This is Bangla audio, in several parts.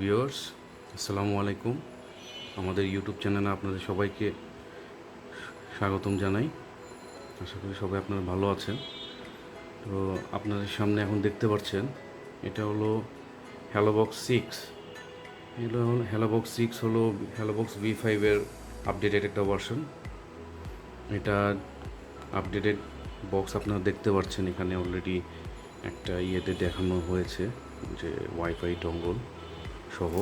ভিউয়ার্স, আসসালামু আলাইকুম। আমাদের ইউটিউব চ্যানেলে আপনাদের সবাইকে স্বাগতম জানাই। আশা করি সবাই আপনারা ভালো আছেন। তো আপনাদের সামনে এখন দেখতে পাচ্ছেন, এটা হলো হ্যালোবক্স সিক্স এগুলো হ্যালোবক্স সিক্স হলো হ্যালোবক্স ভি ফাইভের আপডেটেড একটা ভার্সন এটা আপডেটেড বক্স আপনারা দেখতে পাচ্ছেন, এখানে অলরেডি একটা ইয়েতে দেখানো হয়েছে যে ওয়াইফাই টঙ্গল সহ।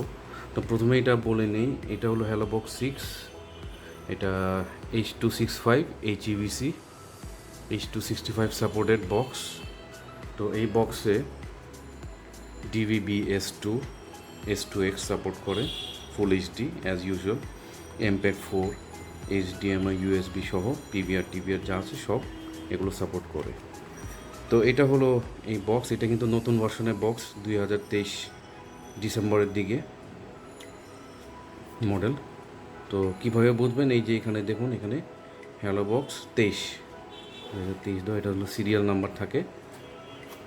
তো প্রথমে এটা বলে নিই, এটা হলো হ্যালোবক্স সিক্স এটা H two six five H EVC H two sixty five supported box তো এই বক্সে DVB S two S two X support করে full HD as usual MPEG four HDMI USB সহ পিভিআর টিভিআর যা আছে সব এগুলো সাপোর্ট করে। তো এটা হলো এই বক্স এটা কিন্তু নতুন ভার্সনের বক্স দুই হাজার তেইশ ডিসেম্বরের দিকে মডেল। তো কীভাবে বুঝবেন? এই যে এখানে দেখুন, এখানে হ্যালো বক্স তেইশ। দু হাজার তেইশ দাও এটা হলো সিরিয়াল নাম্বার থাকে।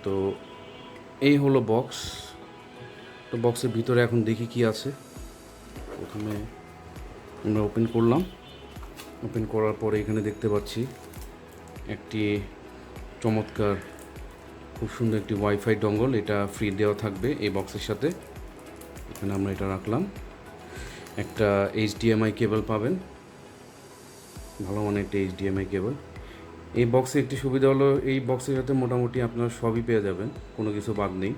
তো এই হলো বক্স তো বক্সের ভিতরে এখন দেখি কি আছে। প্রথমে আমরা ওপেন করলাম। ওপেন করার পরে এখানে দেখতে পাচ্ছি একটি চমৎকার, খুব সুন্দর একটি ওয়াইফাই ডঙ্গল এটা ফ্রি দেওয়া থাকবে এই বক্সের সাথে। এখানে আমরা এটা রাখলাম। একটা এইচডিএমআই কেবল পাবেন। ভালো মানের একটা এইচডিএমআই কেবল। এই বক্সে একটি সুবিধা হলো, এই বক্সের সাথে মোটামুটি আপনার সবই পেয়ে যাবেন, কোনো কিছু বাদ নেই।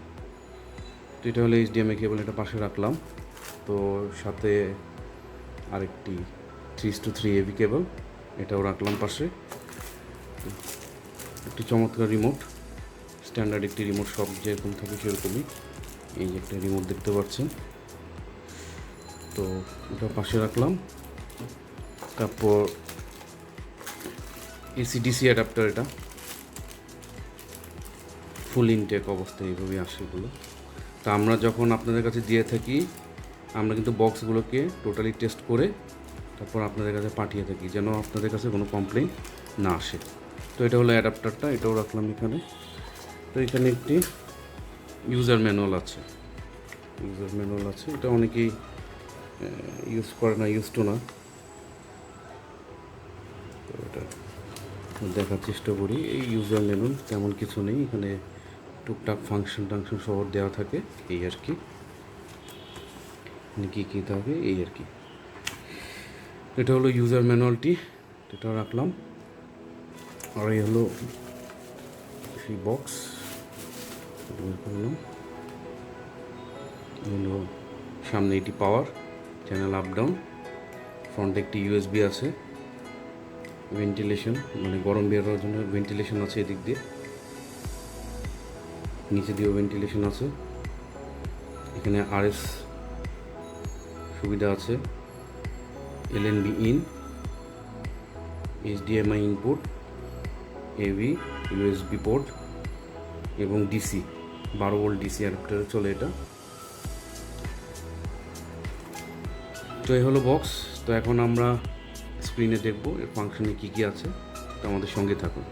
তো এটা হলো এইচডিএমআই কেবল, এটা পাশে রাখলাম। তো সাথে আরেকটি three to three AV cable, এটাও রাখলাম পাশে। একটি চমৎকার রিমোট স্ট্যান্ডার্ড একটি রিমোট সব যেরকম থাকে সেরকমই। এই একটা রিমোট দেখতে পাচ্ছেন তো ওটা পাশে রাখলাম। তারপর এসি ডিসি অ্যাডাপ্টার এটা। ফুল ইনটেক অবস্থায় এইভাবেই আসে এগুলো। তা আমরা যখন আপনাদের কাছে দিয়ে থাকি, আমরা কিন্তু বক্সগুলোকে টোটালি টেস্ট করে তারপর আপনাদের কাছে পাঠিয়ে থাকি, যেন আপনাদের কাছে কোনো কমপ্লেন না আসে। তো এটা হলো অ্যাডাপ্টারটা এটাও রাখলাম এখানে। তো এখানে একটি ইউজার ম্যানুয়াল আছে। ইউজার ম্যানুয়াল আছে, এটা অনেকেই ইউজ করে না ইউজ টু না। তো এটা দেখার চেষ্টা করি। এই ইউজার ম্যানুয়াল তেমন কিছু নেই, এখানে টুকটাক ফাংশন টাংশন সহ দেওয়া থাকে, এই আর কি। কী কী থাকে, এই আর কি। এটা হলো ইউজার ম্যানুয়ালটি এটা রাখলাম। আর এই হলো সেই বক্স বের করলাম হলো সামনে এটি পাওয়ার চ্যানেল আপ ডাউন ফ্রন্টে একটি ইউএসবি আছে। ভেন্টিলেশন মানে গরম বের হওয়ার জন্য ভেন্টিলেশন আছে এদিক দিয়ে। নিচে দিয়েও ভেন্টিলেশন আছে। এখানে আরএস সুবিধা আছে। LNB in HDMI input AV USB port এবং ডিসি বারো ভোল্ট ডিসি অ্যাডাপ্টারে চলে এটা। তো এই হলো বক্স তো এখন আমরা স্ক্রিনে দেখব এর ফাংশনে কী কী আছে। তো আমাদের সঙ্গে থাকুন।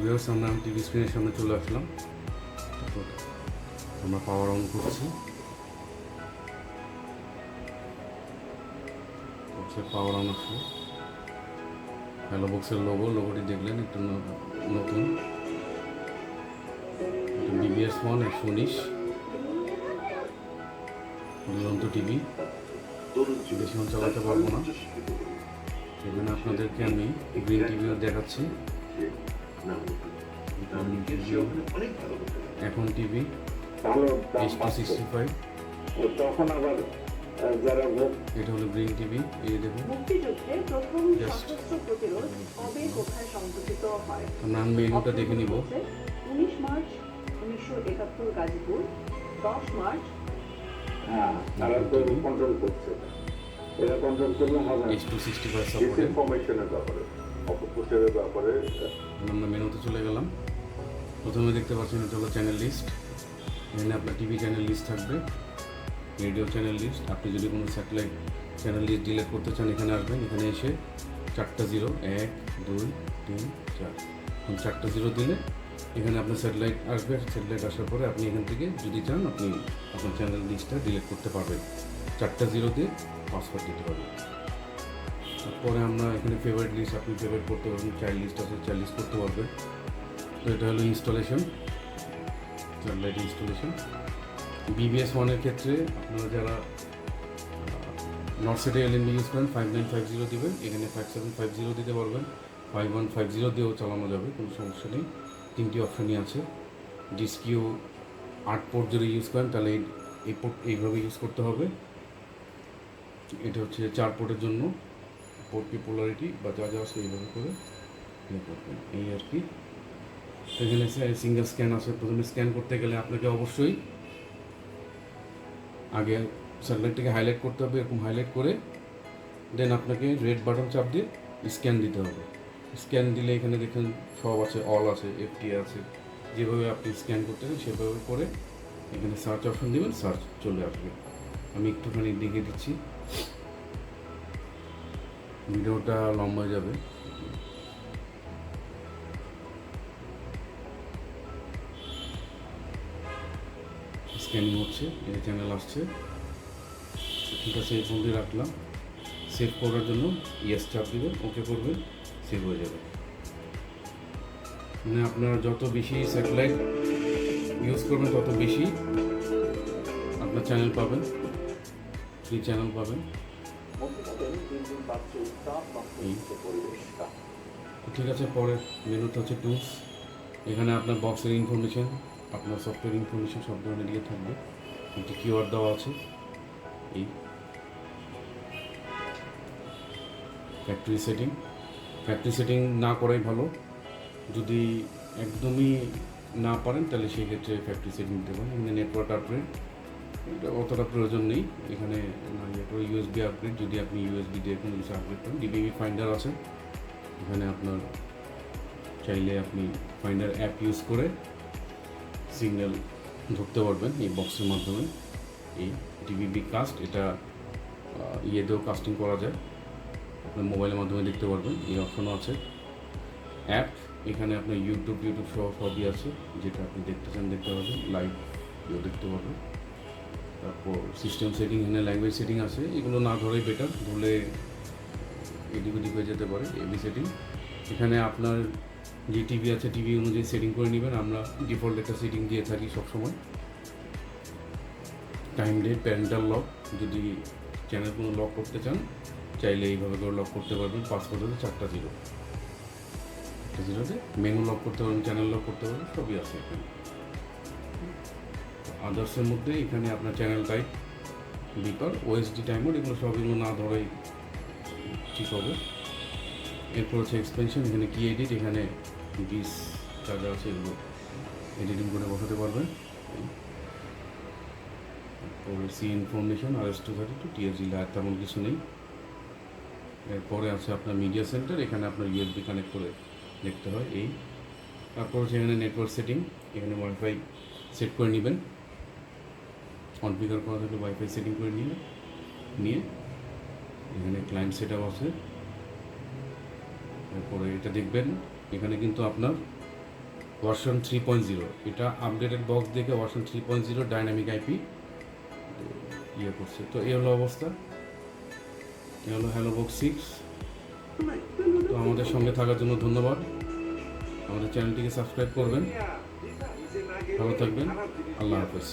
ভিউয়ার্স আমরা টিভি স্ক্রিনের সামনে চলে আসলাম। আমরা পাওয়ার অন করছি। পাওয়ার অন আসলো হ্যালো বক্সের লোগো লোগোটি দেখলেন একটু নতুন। বিবিএস ওয়ান একশো উনিশ। দুরন্ত টিভি বেশিক্ষণ চালাতে পারব না। জন্য আপনাদেরকে আমি গ্রিন টিভিও দেখাচ্ছি। এখন TV H two sixty five তখন আবার যারা ভোট এটা হলো গ্রিন টিভি এই দেখুন। মুক্তিযুদ্ধে প্রথম Just- সশস্ত্র প্রতিরোধ কবে কোথায় সংঘটিত হয়? আমরা মেনুটা দেখে নিব। উনিশ মার্চ উনিশশো একাত্তর গাজীপুর দশ মার্চ হ্যাঁ তারা তো কন্ট্রোল করছে। এরা কন্ট্রোল করলে হবে ইনফরমেশনের ব্যাপারে অপপ্রচারের ব্যাপারে আমরা মেনুতে চলে গেলাম। প্রথমে দেখতে পাচ্ছেন এটা হলো চ্যানেল লিস্ট এখানে আপনার টিভি চ্যানেল লিস্ট থাকবে। Radio channel list. আপনি যদি কোনো স্যাটেলাইট চ্যানেল লিস্ট ডিলেট করতে চান, এখানে আসবেন। এখানে এসে চারটা জিরো, এক, দুই, তিন, চার। এখন চারটা জিরো দিলে এখানে আপনার স্যাটেলাইট আসবে। স্যাটেলাইট আসার পরে আপনি এখান থেকে যদি চান, আপনি আপনার চ্যানেল লিস্টটা ডিলিট করতে পারবেন। চারটা জিরো দিয়ে পাসওয়ার্ড দিতে পারবেন। তারপরে আমরা এখানে ফেভারিট লিস্ট আপনি ফেভারিট করতে পারবেন চাইল্ড লিস্ট আছে চাইল্ড লিস্ট করতে পারবেন। তো এটা হলো ইনস্টলেশন স্যাটেলাইট ইনস্টলেশন বিবিএস ওয়ানের ক্ষেত্রে আপনারা যারা নট সেটে এলএনবি ইউজ করেন ফাইভ নাইন ফাইভ জিরো দেবেন, এখানে ফাইভ সেভেন ফাইভ জিরো দিতে পারবেন। ফাইভ ওয়ান ফাইভ জিরো দিয়েও চালানো যাবে, কোনো সমস্যা নেই। তিনটি অপশানই আছে। ডিসকিউ আট পোর্ট যদি ইউজ করেন, তাহলে এই- পোর্ট এইভাবে ইউজ করতে হবে। এটা হচ্ছে চার পোর্টের জন্য। পোর্টটি পোলারিটি বা যা যা আছে এইভাবে করে ইয়ে করবেন। এই আর কি। এখানে সিঙ্গেল স্ক্যান আছে। প্রথমে স্ক্যান করতে গেলে আপনাকে অবশ্যই আগে স্যাটেলাইটটাকে হাইলাইট করতে হবে, এরকম হাইলাইট করে দেন আপনাকে রেড বাটন চাপ দিয়ে স্ক্যান দিতে হবে। স্ক্যান দিলে এখানে দেখেন সব আছে অল আছে এফটি আছে। যেভাবে আপনি স্ক্যান করতে হবে সেভাবে করে এখানে সার্চ অপশন দেবেন সার্চ চলে আসবে। আমি একটুখানি দেখিয়ে দিচ্ছি। ভিডিওটা লম্বা যাবে। স্ক্যানিং হচ্ছে, এই চ্যানেল আসছে। ঠিক আছে, এই ফোনটি রাখলাম। সেভ করার জন্য ইয়েস চাপ দেবেন ওকে করবেন সেভ হয়ে যাবে। মানে আপনার যত বেশি স্যাটেলাইট ইউজ করবেন, তত বেশি আপনার চ্যানেল পাবেন ফ্রি চ্যানেল পাবেন। ঠিক আছে, পরের মেনুতে হচ্ছে টুলস এখানে আপনার বক্সের ইনফরমেশন আপনার সফটওয়্যার ইনফরমেশন সব ধরনের দিয়ে থাকবে। একটি কিওয়ার্ড দেওয়া আছে। এই ফ্যাক্টরি সেটিং ফ্যাক্টরি সেটিং না করাই ভালো। যদি একদমই না পারেন, তাহলে সেই ক্ষেত্রে ফ্যাক্টরি সেটিং দিতে পারেন। এখানে নেটওয়ার্ক আপগ্রেড এটা অতটা প্রয়োজন নেই। এখানে ইউএসবি আপগ্রেড যদি আপনি ইউএসবি দিয়ে কোনো কিছু আপগ্রেড করেন। ডিবিবি ফাইন্ডার আছে। এখানে আপনার চাইলে আপনি ফাইন্ডার অ্যাপ ইউজ করে সিগন্যাল ধরতে পারবেন এই বক্সের মাধ্যমে। এই ডিবিবি কাস্ট এটা ইয়েতেও কাস্টিং করা যায়। আপনার মোবাইলের মাধ্যমে দেখতে পারবেন, এই অপশনও আছে। অ্যাপ, এখানে আপনার ইউটিউব ইউটিউব সহ সবই আছে, যেটা আপনি দেখতে চান, দেখতে পারবেন। লাইভ ইউ দেখতে পারবেন। তারপর সিস্টেম সেটিং এখানে ল্যাঙ্গুয়েজ সেটিং আছে। এগুলো না ধরেই বেটার ধরলে এদিক হয়ে যেতে পারে এবি সেটিং এখানে আপনার যে টিভি আছে টিভি অনুযায়ী সেটিং করে নেবেন। আমরা ডিফল্ট একটা সেটিং দিয়ে থাকি সবসময়। টাইম ডেট প্যারেন্টাল লক যদি চ্যানেল কোনো লক করতে চান, চাইলে এইভাবে করে লক করতে পারবেন। পাসওয়ার্ড হচ্ছে চারটা জিরো একটা জিরোতে মেনু লক করতে পারবেন চ্যানেল লক করতে পারবেন, সবই আছে এখানে। আদার্সের মধ্যে এখানে আপনার channel type beeper OSD timer এগুলো সব এগুলো না ধরাই ঠিক হবে। এরপর হচ্ছে এক্সপেনশন এখানে কি এডিট এখানে যা যা আছে এগুলো এডিটিং করে বসাতে পারবেন তারপরে C information R S two thirty two TSG আর তেমন কিছু নেই। এরপরে আছে আপনার মিডিয়া সেন্টার এখানে আপনার ইউএসবি কানেক্ট করে দেখতে হয় এই। তারপর হচ্ছে এখানে নেটওয়ার্ক সেটিং এখানে ওয়াইফাই সেট করে নেবেন। কনফিগার করা থাকলে ওয়াইফাই সেটিং করে নিয়ে নিয়ে এখানে ক্লায়েন্ট সেট আছে। এরপরে এটা দেখবেন, এখানে কিন্তু আপনার ভার্সন থ্রি পয়েন্ট জিরো এটা আপডেটেড বক্স দেখে version three point zero dynamic IP ইয়ে করছে। তো এই হলো অবস্থা। এ হলো হ্যালো বক্স সিক্স তো আমাদের সঙ্গে থাকার জন্য ধন্যবাদ। আমাদের চ্যানেলটিকে সাবস্ক্রাইব করবেন। ভালো থাকবেন। আল্লাহ হাফেজ।